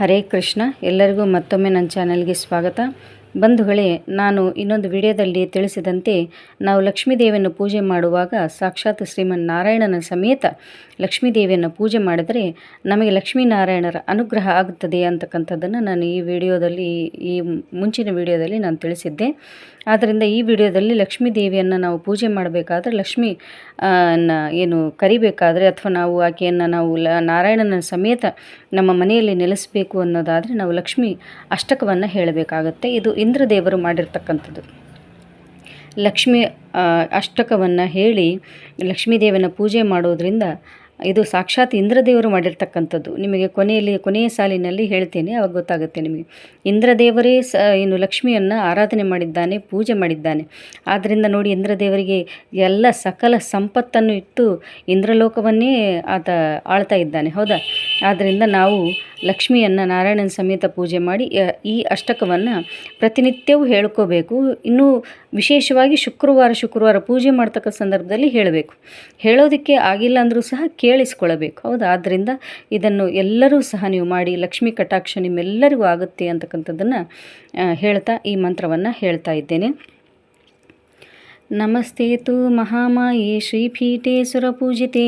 ಹರೇ ಕೃಷ್ಣ. ಎಲ್ಲರಿಗೂ ಮತ್ತೊಮ್ಮೆ ನನ್ನ ಚಾನಲ್ಗೆ ಸ್ವಾಗತ. ಬಂಧುಗಳೇ, ನಾನು ಇನ್ನೊಂದು ವಿಡಿಯೋದಲ್ಲಿ ತಿಳಿಸಿದಂತೆ, ನಾವು ಲಕ್ಷ್ಮೀದೇವಿಯನ್ನು ಪೂಜೆ ಮಾಡುವಾಗ ಸಾಕ್ಷಾತ್ ಶ್ರೀಮನ್ ನಾರಾಯಣನ ಸಮೇತ ಲಕ್ಷ್ಮೀದೇವಿಯನ್ನು ಪೂಜೆ ಮಾಡಿದರೆ ನಮಗೆ ಲಕ್ಷ್ಮೀನಾರಾಯಣರ ಅನುಗ್ರಹ ಆಗುತ್ತದೆ ಅಂತಕ್ಕಂಥದ್ದನ್ನು ನಾನು ಈ ವಿಡಿಯೋದಲ್ಲಿ, ಈ ಮುಂಚಿನ ವಿಡಿಯೋದಲ್ಲಿ ನಾನು ತಿಳಿಸಿದ್ದೆ. ಆದ್ದರಿಂದ ಈ ವಿಡಿಯೋದಲ್ಲಿ ಲಕ್ಷ್ಮೀ ದೇವಿಯನ್ನು ನಾವು ಪೂಜೆ ಮಾಡಬೇಕಾದ್ರೆ, ಲಕ್ಷ್ಮಿ ಏನು ಕರಿಬೇಕಾದ್ರೆ, ಅಥವಾ ನಾವು ಆಕೆಯನ್ನು ನಾವು ನಾರಾಯಣನ ಸಮೇತ ನಮ್ಮ ಮನೆಯಲ್ಲಿ ನೆಲೆಸಬೇಕು ಅನ್ನೋದಾದರೆ ನಾವು ಲಕ್ಷ್ಮಿ ಅಷ್ಟಕವನ್ನು ಹೇಳಬೇಕಾಗತ್ತೆ. ಇದು ಇಂದ್ರದೇವರು ಮಾಡಿರ್ತಕ್ಕಂಥದ್ದು. ಲಕ್ಷ್ಮಿ ಅಷ್ಟಕವನ್ನು ಹೇಳಿ ಲಕ್ಷ್ಮೀದೇವನ ಪೂಜೆ ಮಾಡೋದರಿಂದ ಇದು ಸಾಕ್ಷಾತ್ ಇಂದ್ರದೇವರು ಮಾಡಿರ್ತಕ್ಕಂಥದ್ದು. ನಿಮಗೆ ಕೊನೆಯಲ್ಲಿ, ಕೊನೆಯ ಸಾಲಿನಲ್ಲಿ ಹೇಳ್ತೇನೆ, ಅವಾಗ ಗೊತ್ತಾಗುತ್ತೆ ನಿಮಗೆ. ಇಂದ್ರದೇವರೇ ಸ, ಏನು ಲಕ್ಷ್ಮಿಯನ್ನು ಆರಾಧನೆ ಮಾಡಿದ್ದಾನೆ, ಪೂಜೆ ಮಾಡಿದ್ದಾನೆ. ಆದ್ದರಿಂದ ನೋಡಿ ಇಂದ್ರದೇವರಿಗೆ ಎಲ್ಲ ಸಕಲ ಸಂಪತ್ತನ್ನು ಇಟ್ಟು ಇಂದ್ರಲೋಕವನ್ನೇ ಆತ ಆಳ್ತಾ ಇದ್ದಾನೆ. ಹೌದಾ? ಆದ್ದರಿಂದ ನಾವು ಲಕ್ಷ್ಮಿಯನ್ನು ನಾರಾಯಣನ ಸಮೇತ ಪೂಜೆ ಮಾಡಿ ಈ ಅಷ್ಟಕವನ್ನು ಪ್ರತಿನಿತ್ಯವೂ ಹೇಳ್ಕೋಬೇಕು. ಇನ್ನೂ ವಿಶೇಷವಾಗಿ ಶುಕ್ರವಾರ ಶುಕ್ರವಾರ ಪೂಜೆ ಮಾಡ್ತಕ್ಕ ಸಂದರ್ಭದಲ್ಲಿ ಹೇಳಬೇಕು. ಹೇಳೋದಕ್ಕೆ ಆಗಿಲ್ಲ ಅಂದರೂ ಸಹ ಕೇಳಿಸ್ಕೊಳ್ಬೇಕು. ಹೌದು? ಆದ್ದರಿಂದ ಇದನ್ನು ಎಲ್ಲರೂ ಸಹ ನೀವು ಮಾಡಿ, ಲಕ್ಷ್ಮೀ ಕಟಾಕ್ಷ ನಿಮ್ಮೆಲ್ಲರಿಗೂ ಆಗುತ್ತೆ ಅಂತಕ್ಕಂಥದ್ದನ್ನು ಹೇಳ್ತಾ ಈ ಮಂತ್ರವನ್ನು ಹೇಳ್ತಾ ಇದ್ದೇನೆ. నమస్తే తు మహామాయే శ్రీపీఠే సురపూజితే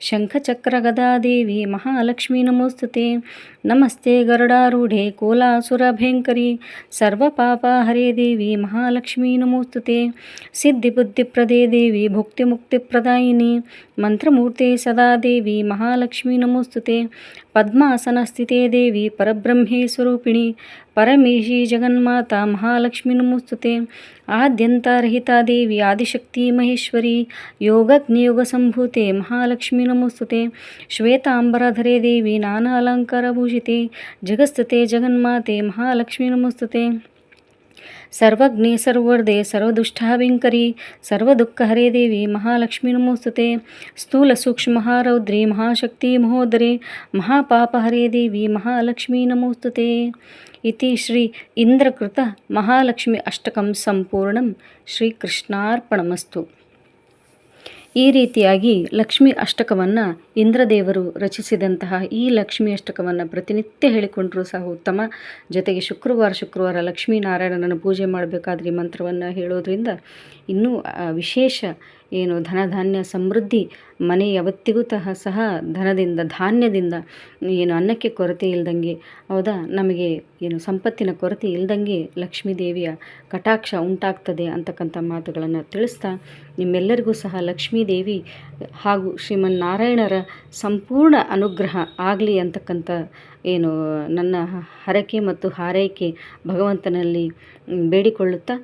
శంఖచక్రగదాదేవి మహాలక్ష్మీ నమోస్తుతే ಶಂಖಚಕ್ರಗದಾದೇವಿ ಮಹಾಲಕ್ಷ್ಮೀ ನಮೋಸ್ತುತೆ ನಮಸ್ತೆ ಗರುಡಾರೂಢೆ ಕೋಲಾಸುರಭಯಂಕರಿ ಸರ್ವಪಾಪ ಹರೇ ದೇವಿ ಮಹಾಲಕ್ಷ್ಮೀ ನಮೋಸ್ತುತೆ ಸಿದ್ಧಿಬುದ್ಧಿಪ್ರದೇ ದೇವಿ ಭುಕ್ತಿಮುಕ್ತಿಪ್ರದಾಯಿನಿ ಮಂತ್ರಮೂರ್ತೆ ಸದಾ ದೇವಿ ಮಹಾಲಕ್ಷ್ಮೀ ನಮೋಸ್ತುತೆ ಪದ್ಮಾಸನಸ್ಥಿತೆ ದೇವಿ ಪರಬ್ರಹ್ಮೇ ಸ್ವರೂಪಿಣಿ ಪರಮೇಶಿ ಜಗನ್ಮಾತಾ ಮಹಾಲಕ್ಷ್ಮೀ ನಮೋಸ್ತುತೆ ಆದ್ಯಂತರಹಿತಾ ದೇವಿ ಆದಿಶಕ್ತಿ ಮಹೇಶ್ವರಿ ಯೋಗಜ್ಞಯೋಗ ಸಂಭೂತೆ ಮಹಾಲಕ್ಷ್ಮೀ ನಮೋಸ್ತುತೆ ಶ್ವೇತಾಂಬರಧರೆ ದೇವಿ ನಾನಾ ಅಲಂಕಾರಭೂಷಿತೆ ಜಗಸ್ತತೆ, ಜಗನ್ಮಾತೆ, ಮಹಾಲಕ್ಷ್ಮಿ ನಮಸ್ತತೆ. ಸರ್ವಜ್ಞೆ ಸರ್ವರ್ಧೆ ಸರ್ವದುಷ್ಟಾವಿಂಕರಿ ಸರ್ವದುಃಖಹರೇ ದೇವಿ, ಮಹಾಲಕ್ಷ್ಮಿ ನಮೋಸ್ತುತೆ. ಸ್ಥೂಲ ಸೂಕ್ಷ್ಮ ರೌದ್ರಿ ಮಹಾಶಕ್ತಿ ಮಹೋದರಿ ಮಹಾಪಾಪಹರೇ ದೇವಿ, ಮಹಾಲಕ್ಷ್ಮಿ ನಮೋಸ್ತುತೆ. ಇತಿ ಶ್ರೀ ಇಂದ್ರಕೃತ ಮಹಾಲಕ್ಷ್ಮಿ ಅಷ್ಟಕಂ ಸಂಪೂರ್ಣಂ ಶ್ರೀಕೃಷ್ಣಾರ್ಪಣಮಸ್ತು. ಈ ರೀತಿಯಾಗಿ ಲಕ್ಷ್ಮಿ ಅಷ್ಟಕವನ್ನು ಇಂದ್ರದೇವರು ರಚಿಸಿದಂತಹ ಈ ಲಕ್ಷ್ಮಿ ಅಷ್ಟಕವನ್ನು ಪ್ರತಿನಿತ್ಯ ಹೇಳಿಕೊಂಡರೂ ಸಹ ಉತ್ತಮ. ಜೊತೆಗೆ ಶುಕ್ರವಾರ ಶುಕ್ರವಾರ ಲಕ್ಷ್ಮೀನಾರಾಯಣನನ್ನು ಪೂಜೆ ಮಾಡಬೇಕಾದ್ರೆ ಮಂತ್ರವನ್ನು ಹೇಳೋದ್ರಿಂದ ಇನ್ನೂ ವಿಶೇಷ ಏನು ಧನಧಾನ್ಯ ಸಮೃದ್ಧಿ ಮನೆ ಯಾವತ್ತಿಗೂ ತಹ ಸಹ ಧನದಿಂದ, ಧಾನ್ಯದಿಂದ ಏನು ಅನ್ನಕ್ಕೆ ಕೊರತೆ ಇಲ್ದಂಗೆ, ಹೌದಾ? ನಮಗೆ ಏನು ಸಂಪತ್ತಿನ ಕೊರತೆ ಇಲ್ದಂಗೆ ಲಕ್ಷ್ಮೀ ದೇವಿಯ ಕಟಾಕ್ಷ ಉಂಟಾಗ್ತದೆ ಅಂತಕ್ಕಂಥ ಮಾತುಗಳನ್ನು ತಿಳಿಸ್ತಾ ನಿಮ್ಮೆಲ್ಲರಿಗೂ ಸಹ ಲಕ್ಷ್ಮೀ ದೇವಿ ಹಾಗೂ ಶ್ರೀಮನ್ನಾರಾಯಣರ ಸಂಪೂರ್ಣ ಅನುಗ್ರಹ ಆಗಲಿ ಅಂತಕ್ಕಂಥ ಏನು ನನ್ನ ಹರಕೆ ಮತ್ತು ಹಾರೈಕೆ ಭಗವಂತನಲ್ಲಿ ಬೇಡಿಕೊಳ್ಳುತ್ತಾ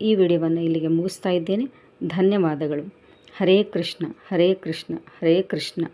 ಈ ವಿಡಿಯೋವನ್ನು ಇಲ್ಲಿಗೆ ಮುಗಿಸ್ತಾ ಇದ್ದೇನೆ. ಧನ್ಯವಾದಗಳು. ಹರೇ ಕೃಷ್ಣ ಹರೇ ಕೃಷ್ಣ ಹರೇ ಕೃಷ್ಣ.